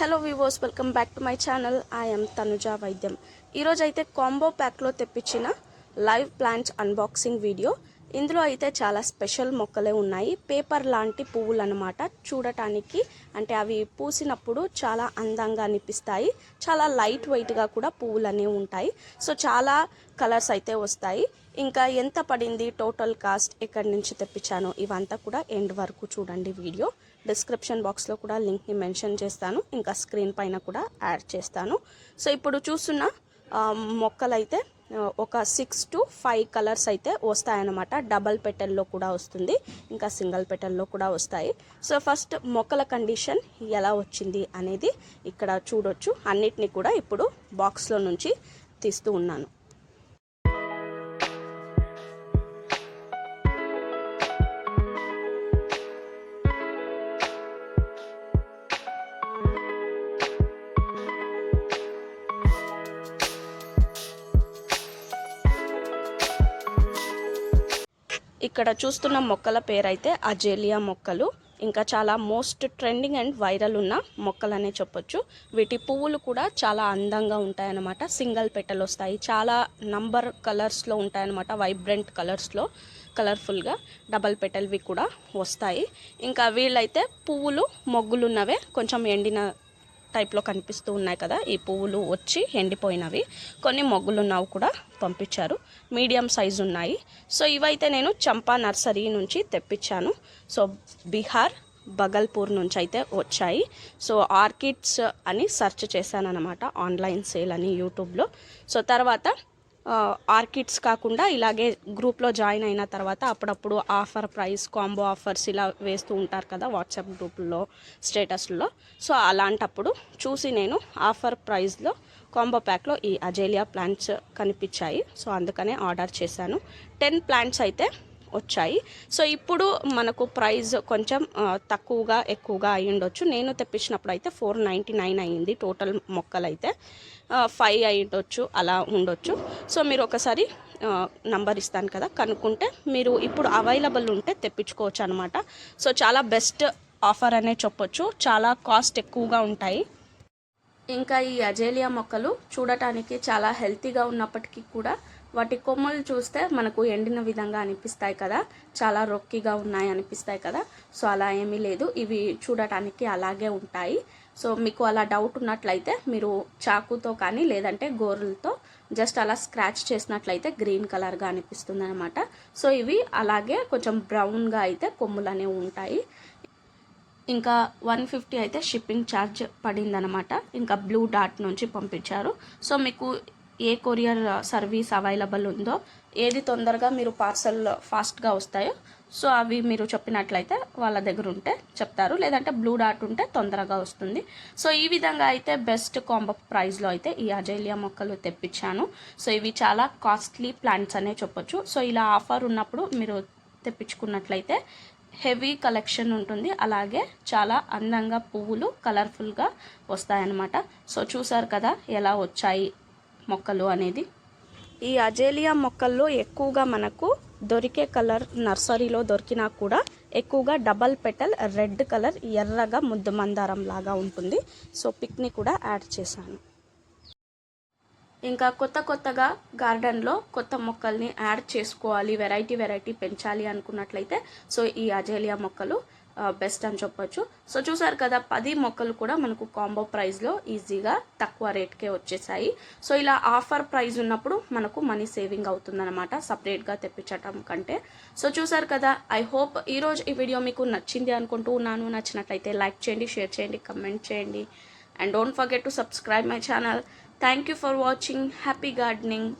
Hello viewers welcome back to my channel I'm Tanuja వైద్యం ఈరోజైతే combo ప్యాక్లో తెప్పించిన live plants unboxing video ఇందులో అయితే చాలా స్పెషల్ మొక్కలే ఉన్నాయి. పేపర్ లాంటి పువ్వులు అనమాట చూడటానికి అంటే అవి పూసినప్పుడు చాలా అందంగా అనిపిస్తాయి. చాలా లైట్ వెయిట్గా కూడా పువ్వులు అనేవి ఉంటాయి. సో చాలా కలర్స్ అయితే వస్తాయి. ఇంకా ఎంత పడింది టోటల్ కాస్ట్ ఎక్కడి నుంచి తెప్పించాను ఇవంతా కూడా ఎండ్ వరకు చూడండి వీడియో. డిస్క్రిప్షన్ బాక్స్లో కూడా లింక్ని మెన్షన్ చేస్తాను. ఇంకా స్క్రీన్ పైన కూడా యాడ్ చేస్తాను. సో ఇప్పుడు చూస్తున్న మొక్కలైతే ఒక సిక్స్ టు ఫైవ్ కలర్స్ అయితే వస్తాయన్నమాట. డబల్ పెటల్లో కూడా వస్తుంది. ఇంకా సింగిల్ పెటల్లో కూడా వస్తాయి. సో ఫస్ట్ మొక్కల కండిషన్ ఎలా వచ్చింది అనేది ఇక్కడ చూడొచ్చు. అన్నిటినీ కూడా ఇప్పుడు బాక్స్లో నుంచి తీస్తూ ఉన్నాను. ఇక్కడ చూస్తున్న మొక్కల పేరైతే అజేలియా మొక్కలు. ఇంకా చాలా మోస్ట్ ట్రెండింగ్ అండ్ వైరల్ ఉన్న మొక్కలనే చెప్పొచ్చు. వీటి పువ్వులు కూడా చాలా అందంగా ఉంటాయన్నమాట. సింగిల్ పెట్టలు వస్తాయి. చాలా నంబర్ కలర్స్లో ఉంటాయన్నమాట. వైబ్రెంట్ కలర్స్లో కలర్ఫుల్గా డబల్ పెటల్వి కూడా వస్తాయి. ఇంకా వీళ్ళైతే పువ్వులు మొగ్గులున్నవే కొంచెం ఎండిన టైప్లో కనిపిస్తూ ఉన్నాయి కదా ఈ పువ్వులు వచ్చి ఎండిపోయినవి. కొన్ని మొగ్గులున్నవి కూడా పంపించారు. మీడియం సైజు ఉన్నాయి. సో ఇవైతే నేను చంపా నర్సరీ నుంచి తెప్పించాను. సో బీహార్ బగల్పూర్ నుంచి అయితే వచ్చాయి. సో ఆర్కిడ్స్ అని సెర్చ్ చేశాను అనమాట ఆన్లైన్ సేల్ అని యూట్యూబ్లో. సో తర్వాత ఆర్కిడ్స్ కాకుండా ఇలాగే గ్రూప్లో జాయిన్ అయిన తర్వాత అప్పుడప్పుడు ఆఫర్ ప్రైస్ కాంబో ఆఫర్స్ ఇలా వేస్తూ ఉంటారు కదా వాట్సాప్ గ్రూపుల్లో స్టేటస్లో. సో అలాంటప్పుడు చూసి నేను ఆఫర్ ప్రైస్లో కాంబో ప్యాక్లో ఈ అజేలియా ప్లాంట్స్ కనిపించాయి. సో అందుకనే ఆర్డర్ చేశాను. టెన్ ప్లాంట్స్ అయితే వచ్చాయి. సో ఇప్పుడు మనకు ప్రైస్ కొంచెం తక్కువగా ఎక్కువగా అయి ఉండొచ్చు. నేను తెప్పించినప్పుడు అయితే ఫోర్ నైంటీ నైన్ అయ్యింది టోటల్ మొక్కలు అయితే ఫైవ్ అయి ఉండొచ్చు అలా ఉండొచ్చు. సో మీరు ఒకసారి నంబర్ ఇస్తాను కదా కనుక్కుంటే మీరు ఇప్పుడు అవైలబుల్ ఉంటే తెప్పించుకోవచ్చు అనమాట సో చాలా బెస్ట్ ఆఫర్ అనే చెప్పొచ్చు. చాలా కాస్ట్ ఎక్కువగా ఉంటాయి. ఇంకా ఈ అజేలియా మొక్కలు చూడటానికి చాలా హెల్తీగా ఉన్నప్పటికీ కూడా వాటి కొమ్మలు చూస్తే మనకు ఎండిన విధంగా అనిపిస్తాయి కదా. చాలా రొక్కిగా ఉన్నాయి అనిపిస్తాయి కదా. సో అలా ఏమీ లేదు. ఇవి చూడటానికి అలాగే ఉంటాయి. సో మీకు అలా డౌట్ ఉన్నట్లయితే మీరు చాకుతో కానీ లేదంటే గోరులతో జస్ట్ అలా స్క్రాచ్ చేసినట్లయితే గ్రీన్ కలర్గా అనిపిస్తుంది అనమాట సో ఇవి అలాగే కొంచెం బ్రౌన్గా అయితే కొమ్ములు అనేవి ఉంటాయి. ఇంకా వన్ ఫిఫ్టీ అయితే షిప్పింగ్ ఛార్జ్ పడిందనమాట ఇంకా బ్లూ డాట్ నుంచి పంపించారు. సో మీకు ఏ కొరియర్ సర్వీస్ అవైలబుల్ ఉందో ఏది తొందరగా మీరు పార్సల్ ఫాస్ట్గా వస్తాయో సో అవి మీరు చెప్పినట్లయితే వాళ్ళ దగ్గర ఉంటే చెప్తారు. లేదంటే బ్లూ డాట్ ఉంటే తొందరగా వస్తుంది. సో ఈ విధంగా అయితే బెస్ట్ కాంబో ప్రైస్లో అయితే ఈ అజైలియా మొక్కలు తెప్పించాను. సో ఇవి చాలా కాస్ట్లీ ప్లాంట్స్ అనే చెప్పొచ్చు. సో ఇలా ఆఫర్ ఉన్నప్పుడు మీరు తెప్పించుకున్నట్లయితే హెవీ కలెక్షన్ ఉంటుంది. అలాగే చాలా అందంగా పువ్వులు కలర్ఫుల్గా వస్తాయన్నమాట. సో చూసారు కదా ఎలా వచ్చాయి మొక్కలు అనేది. ఈ అజేలియా మొక్కల్లో ఎక్కువగా మనకు దొరికే కలర్ నర్సరీలో దొరికినా కూడా ఎక్కువగా డబల్ పెటల్ రెడ్ కలర్ ఎర్రగా ముద్దు మందారం లాగా ఉంటుంది. సో పిక్ని కూడా యాడ్ చేశాను. ఇంకా కొత్త కొత్తగా గార్డెన్లో కొత్త మొక్కల్ని యాడ్ చేసుకోవాలి వెరైటీ వెరైటీ పెంచాలి అనుకున్నట్లయితే సో ఈ అజేలియా మొక్కలు బెస్ట్ అని చెప్పొచ్చు. సో చూసారు కదా పది మొక్కలు కూడా మనకు కాంబో ప్రైస్లో ఈజీగా తక్కువ రేట్కే వచ్చేసాయి. సో ఇలా ఆఫర్ ప్రైస్ ఉన్నప్పుడు మనకు మనీ సేవింగ్ అవుతుందన్నమాట సపరేట్గా తెప్పించటం కంటే. సో చూసారు కదా ఐ హోప్ ఈరోజు ఈ వీడియో మీకు నచ్చింది అనుకుంటూ ఉన్నాను. నచ్చినట్లయితే లైక్ చేయండి షేర్ చేయండి కమెంట్ చేయండి. And don't forget to subscribe my channel. Thank you for watching. Happy gardening.